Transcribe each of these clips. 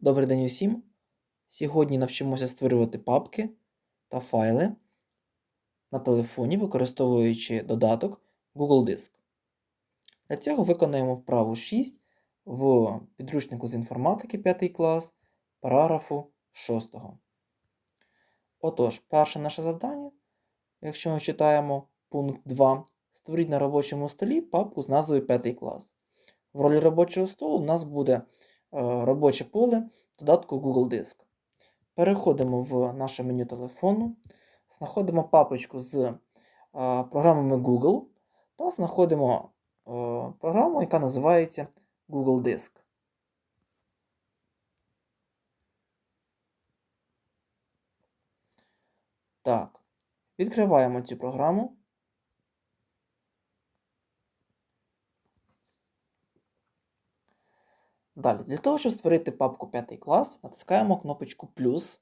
Добрий день усім! Сьогодні навчимося створювати папки та файли на телефоні, використовуючи додаток Google Диск. Для цього виконаємо вправу 6 в підручнику з інформатики 5 клас, параграфу 6. Отож, перше наше завдання, якщо ми читаємо пункт 2, створіть на робочому столі папку з назвою 5 клас. В ролі робочого столу у нас буде робоче поле додатку Google Диск. Переходимо в наше меню телефону, знаходимо папочку з е, програмами Google та знаходимо е, програму, яка називається Google Диск. Так, відкриваємо цю програму. Далі, для того, щоб створити папку 5 клас, натискаємо кнопочку плюс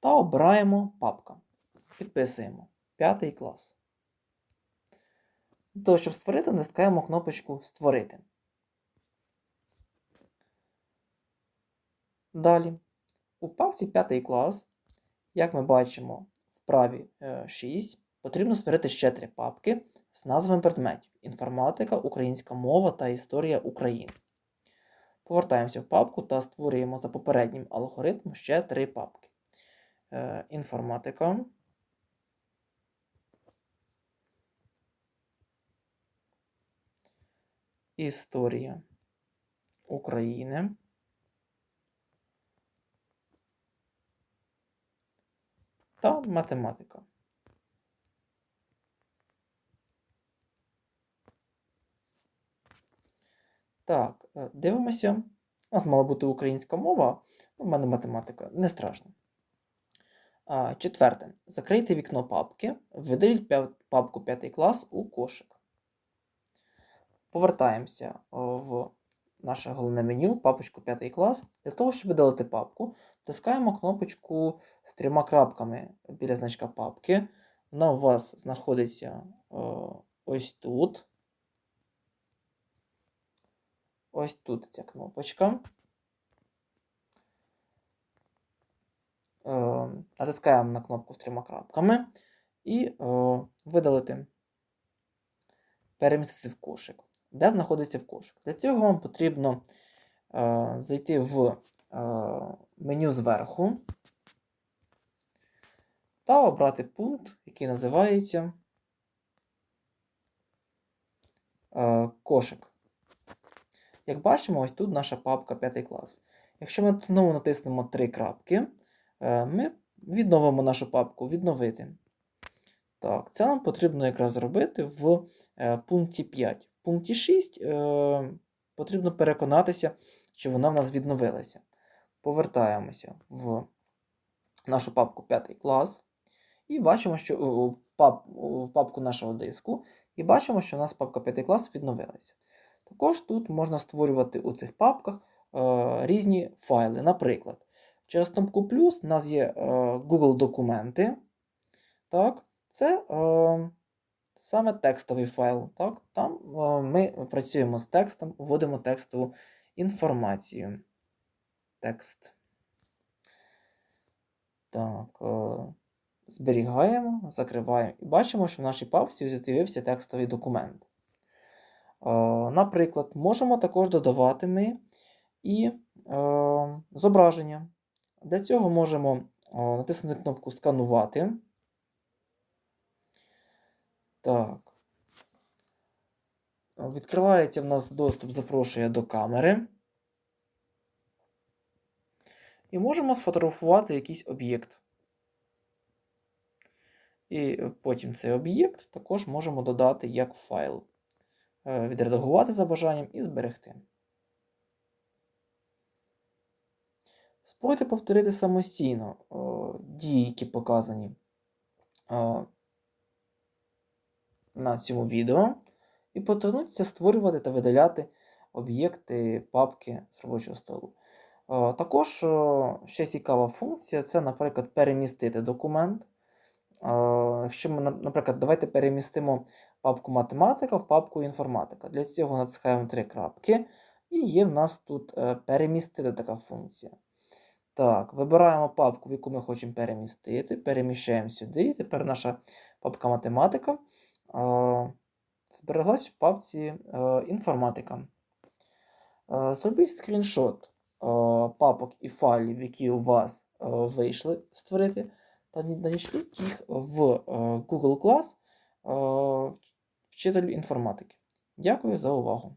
та обираємо папка. Підписуємо 5 клас. Для того, щоб створити, натискаємо кнопочку Створити. Далі, у папці 5 клас, як ми бачимо в праві 6, потрібно створити ще три папки з назвами предметів інформатика, українська мова та історія України. Повертаємося в папку та створюємо за попереднім алгоритмом ще три папки. Е, інформатика. Історія України. Та математика. Так, е, дивимося. У нас мала бути українська мова, у мене математика, не страшно. Четверте. Закрийте вікно папки, видаліть папку 5 клас у кошик. Повертаємося в наше головне меню, папочку 5 клас. Для того, щоб видалити папку, тискаємо кнопочку з трьома крапками біля значка папки. Вона у вас знаходиться ось тут. Ось тут ця кнопочка. Е, натискаємо на кнопку з трьома крапками і е, видалити, перемістити в кошик. Де знаходиться в кошик? Для цього вам потрібно е, зайти в меню зверху та обрати пункт, який називається кошик. Як бачимо, ось тут наша папка 5 клас. Якщо ми знову натиснемо три крапки, е, ми відновимо нашу папку відновити. Так, Це нам потрібно якраз зробити в е, пункті 5. В пункті 6 е, потрібно переконатися, що вона в нас відновилася. Повертаємося в нашу папку 5 клас. І бачимо, що в, пап, папку нашого диску. І бачимо, що у нас папка 5 клас відновилася. Також тут можна створювати у цих папках е, різні файли. Наприклад, через кнопку плюс у нас є е, Google документи. Так, Це е, саме текстовий файл. Так, Там е, ми працюємо з текстом, вводимо текстову інформацію. Текст. Так, е, Зберігаємо, закриваємо і бачимо, що в нашій папці з'явився текстовий документ. Наприклад, можемо також додавати ми і зображення. Для цього можемо натиснути кнопку Сканувати. Так. Відкривається в нас доступ, запрошує до камери. І можемо сфотографувати якийсь об'єкт. І потім цей об'єкт також можемо додати як файл. Е, відредагувати за бажанням і зберегти. Спробуйте повторити самостійно дії, які показані на цьому відео, і потренуйтеся створювати та видаляти об'єкти папки з робочого столу. Також ще цікава функція це, наприклад, перемістити документ. Якщо ми, наприклад, давайте перемістимо папку математика в папку інформатика. Для цього натискаємо три крапки І є в нас тут е, перемістити така функція. Так, вибираємо папку, в яку ми хочемо перемістити, переміщаємо сюди. І тепер наша папка математика збереглась в папці е, інформатика. Е, Зробіть скріншот папок і файлів, які у вас вийшли створити, та надішліть їх в Google Class вчителю інформатики. Дякую за увагу.